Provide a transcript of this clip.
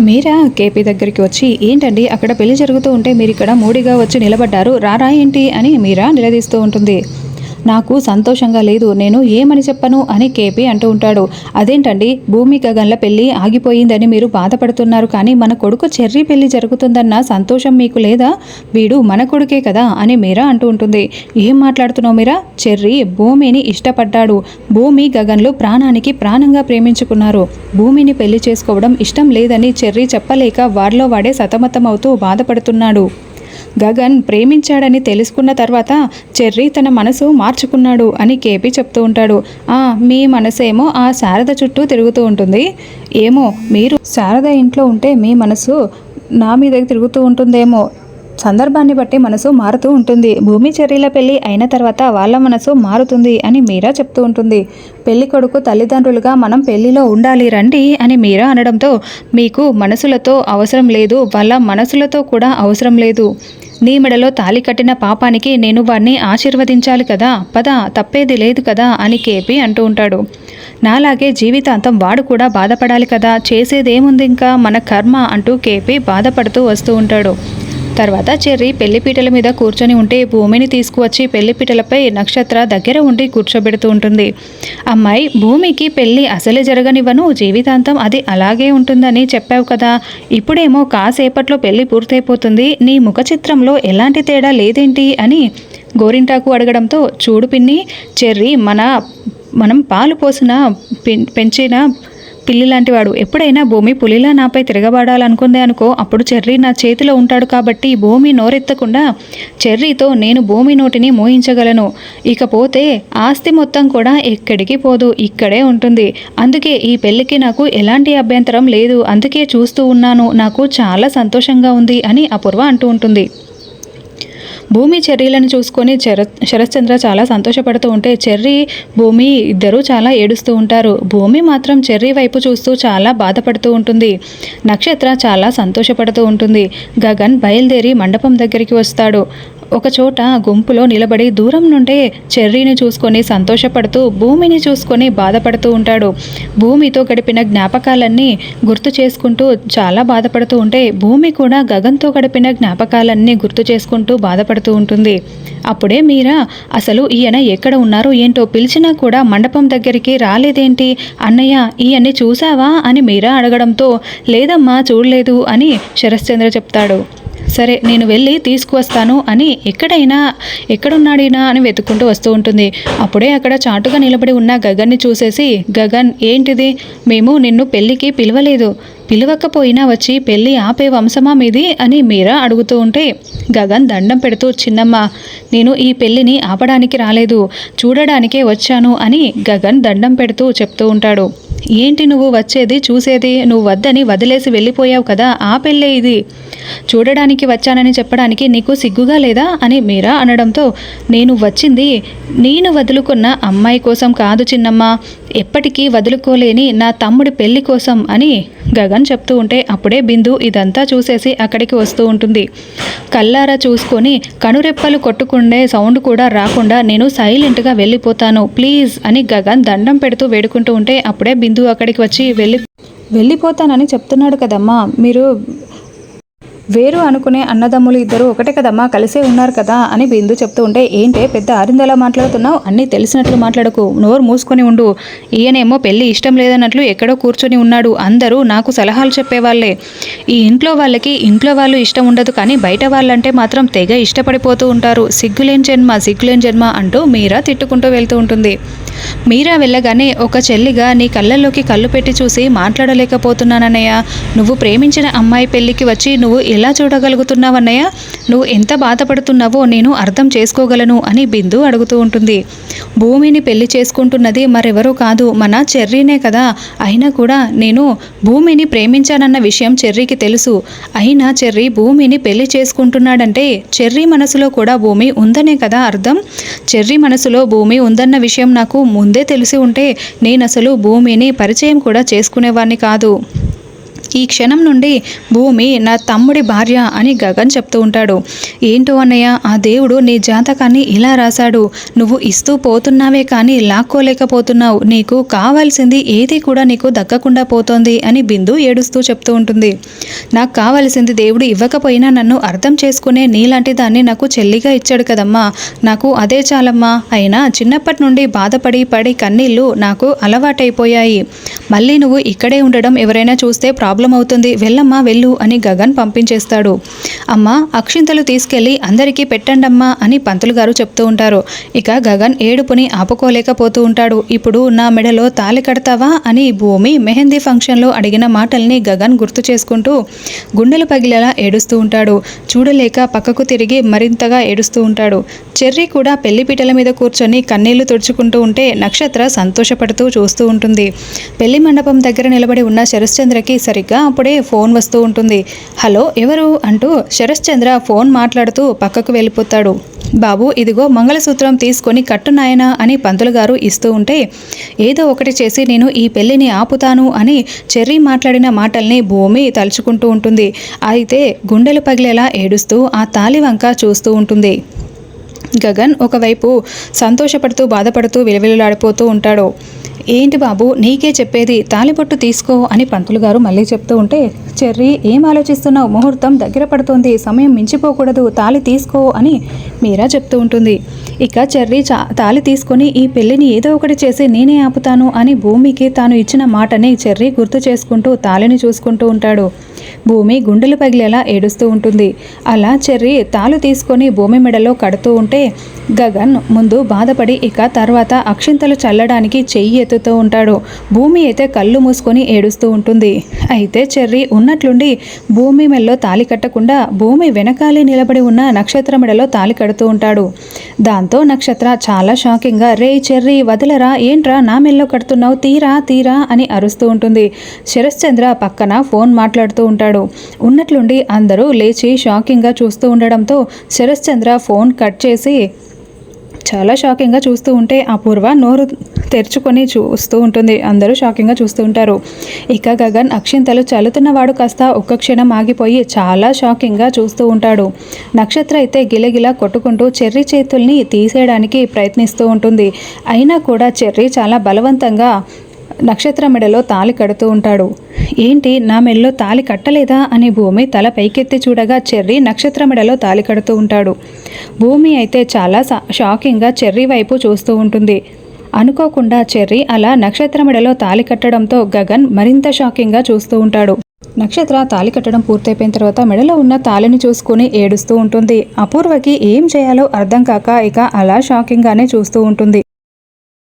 మీరా KP దగ్గరికి వచ్చి ఏంటండి అక్కడ పెళ్ళి జరుగుతూ ఉంటే మీరు ఇక్కడ మూడిగా వచ్చి నిలబడ్డారు రారా ఏంటి? అని మీరా నిలదీస్తూ ఉంటుంది. నాకు సంతోషంగా లేదు నేను ఏమని చెప్పను అని కేపీ అంటూ ఉంటాడు. అదేంటండి? భూమి గగన్ల పెళ్ళి ఆగిపోయిందని మీరు బాధపడుతున్నారు కానీ మన కొడుకు చెర్రీ పెళ్ళి జరుగుతుందన్న సంతోషం మీకు లేదా? వీడు మన కొడుకే కదా అని మీరా అంటూ ఉంటుంది. ఏం మాట్లాడుతున్నావు మీరా? చెర్రీ భూమిని ఇష్టపడ్డాడు. భూమి గగన్లు ప్రాణానికి ప్రాణంగా ప్రేమించుకున్నారు. భూమిని పెళ్ళి చేసుకోవడం ఇష్టం లేదని చెర్రీ చెప్పలేక వారిలో వాడే సతమతమవుతూ బాధపడుతున్నాడు. గగన్ ప్రేమించాడని తెలుసుకున్న తర్వాత చెర్రీ తన మనసు మార్చుకున్నాడు అని కేపీ చెప్తూ ఉంటాడు. ఆ మీ మనసేమో ఆ శారద చుట్టూ తిరుగుతూ ఉంటుంది. ఏమో మీరు శారద ఇంట్లో ఉంటే మీ మనసు నా మీద తిరుగుతూ ఉంటుందేమో. సందర్భాన్ని బట్టి మనసు మారుతూ ఉంటుంది. భూమి చర్యల పెళ్ళి అయిన తర్వాత వాళ్ళ మనసు మారుతుంది అని మీరా చెప్తూ ఉంటుంది. పెళ్ళి కొడుకు తల్లిదండ్రులుగా మనం పెళ్ళిలో ఉండాలి రండి అని మీరా అనడంతో మీకు మనసులతో అవసరం లేదు వాళ్ళ మనసులతో కూడా అవసరం లేదు. నీ మెడలో తాలి కట్టిన పాపానికి నేను వాడిని ఆశీర్వదించాలి కదా. పద తప్పేది లేదు కదా అని కేపీ అంటూ ఉంటాడు. నాలాగే జీవితాంతం వాడు కూడా బాధపడాలి కదా. చేసేదేముంది ఇంకా మన కర్మ అంటూ కేపీ బాధపడుతూ వస్తూ ఉంటాడు. తర్వాత చెర్రీ పెళ్ళిపీటల మీద కూర్చొని ఉంటే భూమిని తీసుకువచ్చి పెళ్ళిపీటలపై నక్షత్ర దగ్గర ఉండి కూర్చోబెడుతూ ఉంటుంది. అమ్మాయి భూమికి పెళ్ళి అసలే జరగనివ్వను జీవితాంతం అది అలాగే ఉంటుందని చెప్పావు కదా. ఇప్పుడేమో కాసేపట్లో పెళ్ళి పూర్తయిపోతుంది. నీ ముఖ చిత్రంలో ఎలాంటి తేడా లేదేంటి? అని గోరింటాకు అడగడంతో చూడు పిన్ని చెర్రీ మన మనం పాలు పోసిన పెంచిన పిల్లి లాంటివాడు. ఎప్పుడైనా భూమి పులిలా నాపై తిరగబడాలనుకుందే అనుకో అప్పుడు చెర్రీ నా చేతిలో ఉంటాడు కాబట్టి భూమి నోరెత్తకుండా చెర్రీతో నేను భూమి నోటిని మోయించగలను. ఇకపోతే ఆస్తి మొత్తం కూడా ఎక్కడికి పోదు ఇక్కడే ఉంటుంది. అందుకే ఈ పెళ్ళికి నాకు ఎలాంటి అభ్యంతరం లేదు. అందుకే చూస్తూ ఉన్నాను. నాకు చాలా సంతోషంగా ఉంది అని అపూర్వ అంటూ ఉంటుంది. భూమి చెర్రీలను చూసుకొని శర శరశ్చంద్ర చాలా సంతోషపడుతూ ఉంటే చెర్రీ భూమి ఇద్దరూ చాలా ఏడుస్తూ ఉంటారు. భూమి మాత్రం చెర్రీ వైపు చూస్తూ చాలా బాధపడుతూ ఉంటుంది. నక్షత్ర చాలా సంతోషపడుతూ ఉంటుంది. గగన్ బయలుదేరి మండపం దగ్గరికి వస్తాడు. ఒకచోట గుంపులో నిలబడి దూరం నుండే చెర్రీని చూసుకొని సంతోషపడుతూ భూమిని చూసుకొని బాధపడుతూ ఉంటాడు. భూమితో గడిపిన జ్ఞాపకాలన్నీ గుర్తు చేసుకుంటూ చాలా బాధపడుతూ ఉంటే భూమి కూడా గగన్తో గడిపిన జ్ఞాపకాలన్నీ గుర్తు చేసుకుంటూ బాధపడుతూ ఉంటుంది. అప్పుడే మీరా అసలు ఈయన ఎక్కడ ఉన్నారో? ఏంటో పిలిచినా కూడా మండపం దగ్గరికి రాలేదేంటి? అన్నయ్య ఈయన్ని చూసావా అని మీరా అడగడంతో లేదమ్మా చూడలేదు అని శరశ్చంద్ర చెప్తాడు. సరే నేను వెళ్ళి తీసుకువస్తాను అని ఎక్కడైనా ఎక్కడున్నాడైనా అని వెతుక్కుంటూ వస్తూ ఉంటుంది. అప్పుడే అక్కడ చాటుగా నిలబడి ఉన్న గగన్ని చూసేసి గగన్ ఏంటిది? మేము నిన్ను పెళ్ళికి పిలవలేదు. పిలవకపోయినా వచ్చి పెళ్ళి ఆపే వంశమా మీది? అని మీరా అడుగుతూ ఉంటే గగన్ దండం పెడుతూ చిన్నమ్మ నేను ఈ పెళ్ళిని ఆపడానికి రాలేదు. చూడడానికే వచ్చాను అని గగన్ దండం పెడుతూ చెప్తూ ఉంటాడు. ఏంటి నువ్వు వచ్చేది చూసేది? నువ్వు వద్దని వదిలేసి వెళ్ళిపోయావు కదా ఆ పెళ్ళే ఇది? చూడడానికి వచ్చానని చెప్పడానికి నీకు సిగ్గుగా లేదా అని మీరా అనడంతో నేను వచ్చింది నేను వదులుకున్న అమ్మాయి కోసం కాదు చిన్నమ్మ ఎప్పటికీ వదులుకోలేని నా తమ్ముడి పెళ్ళి కోసం అని గగన్ చెప్తూ ఉంటే అప్పుడే బిందు ఇదంతా చూసేసి అక్కడికి వస్తూ ఉంటుంది. కల్లారా చూసుకొని కనురెప్పలు కొట్టుకుండే సౌండ్ కూడా రాకుండా నేను సైలెంట్గా వెళ్ళిపోతాను ప్లీజ్ అని గగన్ దండం పెడుతూ వేడుకుంటూ ఉంటే అప్పుడే బిందు అక్కడికి వచ్చి వెళ్ళి వెళ్ళిపోతానని చెప్తున్నాడు కదమ్మా మీరు వేరు అనుకునే అన్నదమ్ములు ఇద్దరు ఒకటే కదమ్మా కలిసే ఉన్నారు కదా అని బిందు చెప్తూ ఉంటే ఏంటే పెద్ద ఆరిందలా మాట్లాడుతున్నావు? అన్నీ తెలిసినట్లు మాట్లాడకు నోరు మూసుకొని ఉండు. ఈయనేమో పెళ్ళి ఇష్టం లేదన్నట్లు ఎక్కడో కూర్చొని ఉన్నాడు. అందరూ నాకు సలహాలు చెప్పేవాళ్ళే ఈ ఇంట్లో వాళ్ళకి ఇంట్లో వాళ్ళు ఇష్టం ఉండదు కానీ బయట వాళ్ళంటే మాత్రం తెగ ఇష్టపడిపోతూ ఉంటారు. సిగ్గులేని జన్మ సిగ్గులేని జన్మ అంటూ మీరా తిట్టుకుంటూ వెళ్తూ ఉంటుంది. మీరా వెళ్ళగానే ఒక చెల్లిగా నీ కళ్ళల్లోకి కళ్ళు పెట్టి చూసి మాట్లాడలేకపోతున్నానన్నయ్య. నువ్వు ప్రేమించిన అమ్మాయి పెళ్ళికి వచ్చి నువ్వు ఎలా చూడగలుగుతున్నావన్నయ్య? నువ్వు ఎంత బాధపడుతున్నావో నేను అర్థం చేసుకోగలను అని బిందు అడుగుతూ ఉంటుంది. భూమిని పెళ్ళి చేసుకుంటున్నది మరెవరూ కాదు మన చెర్రీనే కదా. అయినా కూడా నేను భూమిని ప్రేమించానన్న విషయం చెర్రీకి తెలుసు. అయినా చెర్రీ భూమిని పెళ్ళి చేసుకుంటున్నాడంటే చెర్రీ మనసులో కూడా భూమి ఉందనే కదా అర్థం? చెర్రీ మనసులో భూమి ఉందన్న విషయం నాకు ముందే తెలిసి ఉంటే నేను అసలు భూమిని పరిచయం కూడా చేసుకునేవాడిని కాదు. ఈ క్షణం నుండి భూమి నా తమ్ముడి భార్య అని గగన్ చెప్తూ ఉంటాడు. ఏంటో అన్నయ్య ఆ దేవుడు నీ జాతకాన్ని ఇలా రాశాడు. నువ్వు ఇస్తూ పోతున్నావే కానీ లాక్కోలేకపోతున్నావు. నీకు కావాల్సింది ఏది కూడా నీకు దక్కకుండా పోతోంది అని బిందు ఏడుస్తూ చెప్తూ ఉంటుంది. నాకు కావాల్సింది దేవుడు ఇవ్వకపోయినా నన్ను అర్థం చేసుకునే నీలాంటి దాన్ని నాకు చెల్లిగా ఇచ్చాడు కదమ్మా. నాకు అదే చాలమ్మా. అయినా చిన్నప్పటి నుండి బాధపడి పడి కన్నీళ్ళు నాకు అలవాటైపోయాయి. మళ్ళీ నువ్వు ఇక్కడే ఉండడం ఎవరైనా చూస్తే ప్రాబ్లం అవుతుంది. వెళ్ళమ్మా వెళ్ళు అని గగన్ పంపించేస్తాడు. అమ్మ అక్షింతలు తీసుకెళ్ళి అందరికీ పెట్టండమ్మా అని పంతులు గారు చెప్తూ ఉంటారు. ఇక గగన్ ఏడుపుని ఆపుకోలేకపోతూ ఉంటాడు. ఇప్పుడు నా మెడలో తాళి కడతావా అని భూమి మెహందీ ఫంక్షన్లో అడిగిన మాటల్ని గగన్ గుర్తు చేసుకుంటూ గుండెలు పగిలేలా ఏడుస్తూ ఉంటాడు. చూడలేక పక్కకు తిరిగి మరింతగా ఏడుస్తూ ఉంటాడు. చెర్రీ కూడా పెళ్ళిపీటల మీద కూర్చొని కన్నీళ్ళు తుడుచుకుంటూ ఉంటే నక్షత్ర సంతోషపడుతూ చూస్తూ ఉంటుంది. పెళ్ళి మండపం దగ్గర నిలబడి ఉన్న శరశ్చంద్రకి సరిగ్గా అప్పుడే ఫోన్ వస్తూ ఉంటుంది. హలో ఎవరు? అంటూ శరశ్చంద్ర ఫోన్ మాట్లాడుతూ పక్కకు వెళ్ళిపోతాడు. బాబు ఇదిగో మంగళసూత్రం తీసుకొని కట్టు నాయనా అని పంతులు గారు ఇస్తూ ఉంటే ఏదో ఒకటి చేసి నేను ఈ పెళ్ళిని ఆపుతాను అని చెర్రీ మాట్లాడిన మాటల్ని భూమి తలుచుకుంటూ ఉంటుంది. అయితే గుండెలు పగిలేలా ఏడుస్తూ ఆ తాలివంక చూస్తూ ఉంటుంది. గగన్ ఒకవైపు సంతోషపడుతూ బాధపడుతూ విలవిలలాడిపోతూ ఉంటాడు. ఏంటి బాబు నీకే చెప్పేది తాలిబొట్టు తీసుకో అని పంతులు గారు మళ్ళీ చెప్తూ ఉంటే చెర్రీ ఏం ఆలోచిస్తున్నావు? ముహూర్తం దగ్గర పడుతోంది. సమయం మించిపోకూడదు. తాలి తీసుకో అని మీరా చెప్తూ ఉంటుంది. ఇక చెర్రీ చా తాలి తీసుకొని ఈ పెళ్ళిని ఏదో ఒకటి చేసి నేనే ఆపుతాను అని భూమికి తాను ఇచ్చిన మాటని చెర్రీ గుర్తు చేసుకుంటూ తాలిని చూసుకుంటూ ఉంటాడు. భూమి గుండెలు పగిలేలా ఏడుస్తూ ఉంటుంది. అలా చెర్రీ తాలు తీసుకొని భూమి మెడలో కడుతూ ఉంటే గగన్ ముందు బాధపడి ఇక తర్వాత అక్షింతలు చల్లడానికి చెయ్యి ఎత్తుతూ ఉంటాడు. భూమి అయితే కళ్ళు మూసుకొని ఏడుస్తూ ఉంటుంది. అయితే చెర్రీ ఉన్నట్లుండి భూమి మెడలో తాలి కట్టకుండా భూమి వెనకాలే నిలబడి ఉన్న నక్షత్ర మెడలో తాలి కడుతూ ఉంటాడు. దాంతో నక్షత్ర చాలా షాకింగ్గా రే చెర్రీ వదలరా ఏంట్రా నా మెల్లో కడుతున్నావు? తీరా తీరా అని అరుస్తూ ఉంటుంది. శరశ్చంద్ర పక్కన ఫోన్ మాట్లాడుతూ ఉంటాడు. ఉన్నట్లుండి అందరూ లేచి షాకింగ్గా చూస్తూ ఉండడంతో శరశ్చంద్ర ఫోన్ కట్ చేసి చాలా షాకింగ్గా చూస్తూ ఉంటే అపూర్వ నోరు తెరుచుకొని చూస్తూ ఉంటుంది. అందరూ షాకింగ్గా చూస్తూ ఉంటారు. ఇక గగన్ అక్షింతలు చల్లుతున్నవాడు కాస్త ఒక్క క్షణం ఆగిపోయి చాలా షాకింగ్గా చూస్తూ ఉంటాడు. నక్షత్ర అయితే గిలగిలా కొట్టుకుంటూ చెర్రీ చేతుల్ని తీసేయడానికి ప్రయత్నిస్తూ ఉంటుంది. అయినా కూడా చెర్రీ చాలా బలవంతంగా నక్షత్ర మెడలో తాలి కడుతూ ఉంటాడు. ఏంటి నా మెడలో తాలి కట్టలేదా? అని భూమి తల పైకెత్తి చూడగా చెర్రీ నక్షత్ర మెడలో తాలి కడుతూ ఉంటాడు. భూమి అయితే చాలా సా- షాకింగ్గా చెర్రీ వైపు చూస్తూ ఉంటుంది. అనుకోకుండా చెర్రీ అలా నక్షత్ర మెడలో తాలి కట్టడంతో గగన్ మరింత షాకింగ్గా చూస్తూ ఉంటాడు. నక్షత్ర తాలి కట్టడం పూర్తయిపోయిన తర్వాత మెడలో ఉన్న తాలిని చూసుకుని ఏడుస్తూ ఉంటుంది. అపూర్వకి ఏం చేయాలో అర్థం కాక ఇక అలా షాకింగ్గానే చూస్తూ ఉంటుంది.